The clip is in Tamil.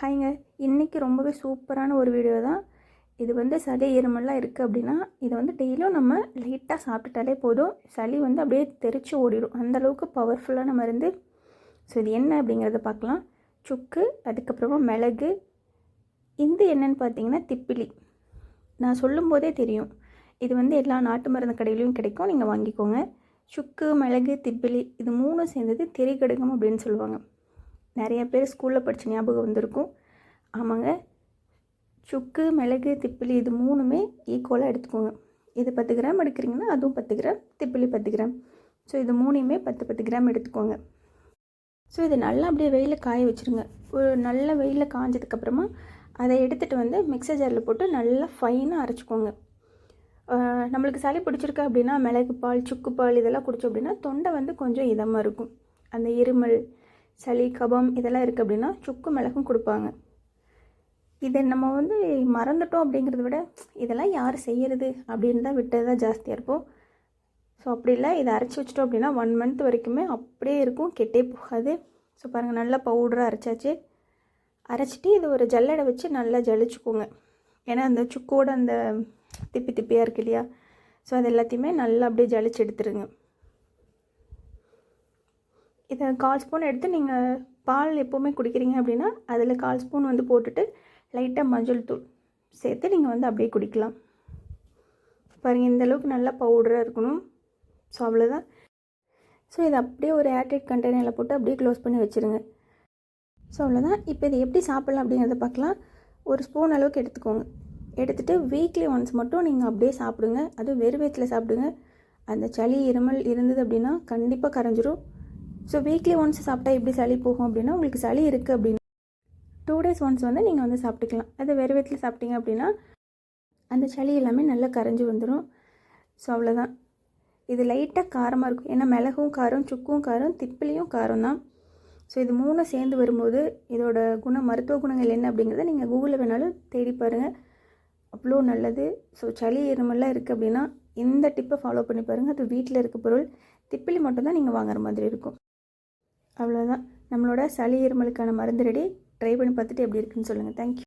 ஹாய்ங்க. இன்றைக்கி ரொம்பவே சூப்பரான ஒரு வீடியோ தான். இது வந்து சளி இருமல்லாம் இருக்குது அப்படின்னா இதை வந்து டெய்லியும் நம்ம லைட்டாக சாப்பிட்டுட்டாலே போதும். சளி வந்து அப்படியே தெரிச்சு ஓடிடும் அந்தளவுக்கு பவர்ஃபுல்லான மருந்து ஸோ இது என்ன அப்படிங்கிறத பார்க்கலாம். சுக்கு அதுக்கப்புறமா மிளகு இந்த என்னன்னு பார்த்தீங்கன்னா திப்பிலி. நான் சொல்லும்போதே தெரியும். இது வந்து எல்லா நாட்டு மருந்து கடையிலையும் கிடைக்கும். நீங்கள் வாங்கிக்கோங்க. சுக்கு மிளகு திப்பிலி இது மூணும் சேர்ந்தது திரிகடுகம் அப்படின்னு சொல்லுவாங்க. நிறைய பேர் ஸ்கூலில் படித்த ஞாபகம் வந்திருக்கும். ஆமாங்க. சுக்கு மிளகு திப்பிலி இது மூணுமே ஈக்குவலாக எடுத்துக்கோங்க. இது பத்து கிராம் எடுக்கிறீங்கன்னா அதுவும் பத்து கிராம் திப்பிலி பத்து கிராம் ஸோ இது மூணையுமே பத்து பத்து கிராம் எடுத்துக்கோங்க. ஸோ இது நல்லா அப்படியே வெயிலில் காய வச்சுருங்க. ஒரு நல்ல வெயிலில் காஞ்சதுக்கப்புறமா அதை எடுத்துகிட்டு வந்து மிக்சர் ஜாரில் போட்டு நல்லா ஃபைனாக அரைச்சிக்கோங்க. நம்மளுக்கு சளி பிடிச்சிருக்கு அப்படின்னா மிளகு பால் சுக்கு பால் இதெல்லாம் குடிச்சோம் அப்படின்னா தொண்டை வந்து கொஞ்சம் இதமாக இருக்கும். அந்த இருமல் சளி கபம் இதெல்லாம் இருக்குது அப்படின்னா சுக்கு மிளகும் கொடுப்பாங்க. இதை நம்ம வந்து மறந்துட்டோம் அப்படிங்கிறத விட இதெல்லாம் யார் செய்கிறது அப்படின்னு தான் விட்டது தான் ஜாஸ்தியாக இருப்போம் ஸோ அப்படி இல்லை. இதை அரைச்சி வச்சிட்டோம் அப்படின்னா ஒன் மந்த் வரைக்குமே அப்படியே இருக்கும். கெட்டே போகாது. ஸோ பாருங்கள் நல்லா பவுடராக அரைச்சாச்சு. அரைச்சிட்டு இது ஒரு ஜல்லடை வச்சு நல்லா ஜலிச்சுக்கோங்க. ஏன்னா அந்த சுக்கோட அந்த திப்பி திப்பியாக இருக்கு இல்லையா? ஸோ அது எல்லாத்தையுமே நல்லா அப்படியே ஜலிச்சு எடுத்துருங்க. இதை கால் ஸ்பூன் எடுத்து நீங்கள் பால் எப்போவுமே குடிக்கிறீங்க அப்படின்னா அதில் கால் ஸ்பூன் வந்து போட்டுட்டு லைட்டாக மஞ்சள் தூள் சேர்த்து நீங்கள் வந்து அப்படியே குடிக்கலாம். பாருங்கள் இந்த அளவுக்கு நல்லா பவுடராக இருக்கணும். ஸோ அவ்வளோதான். ஸோ இதை அப்படியே ஒரு ஏர்டைட் கண்டெய்னரில் போட்டு அப்படியே க்ளோஸ் பண்ணி வச்சுருங்க. ஸோ அவ்வளோதான். இப்போ இதை எப்படி சாப்பிட்லாம் அப்படிங்கிறத பார்க்கலாம். ஒரு ஸ்பூன் அளவுக்கு எடுத்துக்கோங்க. எடுத்துகிட்டு வீக்லி ஒன்ஸ் மட்டும் நீங்கள் அப்படியே சாப்பிடுங்க. அதுவும் வெறும் வயிற்றில் சாப்பிடுங்க. அந்த சளி இருமல் இருந்தது அப்படின்னா கண்டிப்பாக கரைஞ்சிரும். ஸோ வீக்லி ஒன்ஸ் சாப்பிட்டா எப்படி சளி போகும் அப்படின்னா உங்களுக்கு சளி இருக்குது அப்படின்னா டூ டேஸ் ஒன்ஸ் வந்து நீங்கள் வந்து சாப்பிட்டுக்கலாம். அது வேறு வயிற்றில் சாப்பிட்டீங்க அப்படின்னா அந்த சளி எல்லாமே நல்லா கரைஞ்சி வந்துடும் ஸோ அவ்வளோதான் இது லைட்டாக காரமாக இருக்கும். ஏன்னா மிளகும் காரம் சுக்கும் காரம் திப்பிலியும் காரம் தான். ஸோ இது மூணும் சேர்ந்து வரும்போது இதோட குணம் மருத்துவ குணங்கள் என்ன அப்படிங்கிறத நீங்கள் கூகுளில் வேணாலும் தேடி பாருங்கள் அவ்வளோ நல்லது. ஸோ சளி இருமல்லாம் இருக்குது அப்படின்னா இந்த டிப்பை ஃபாலோ பண்ணி பாருங்கள் அது வீட்டில் இருக்க பொருள். திப்பிலி மட்டும்தான் நீங்கள் வாங்குற மாதிரி இருக்கும். அவ்வளோதான் நம்மளோட சளி இருமலுக்கான மருந்து ரெடி ட்ரை பண்ணி பார்த்துட்டு எப்படி இருக்குன்னு சொல்லுங்கள் தேங்க்யூ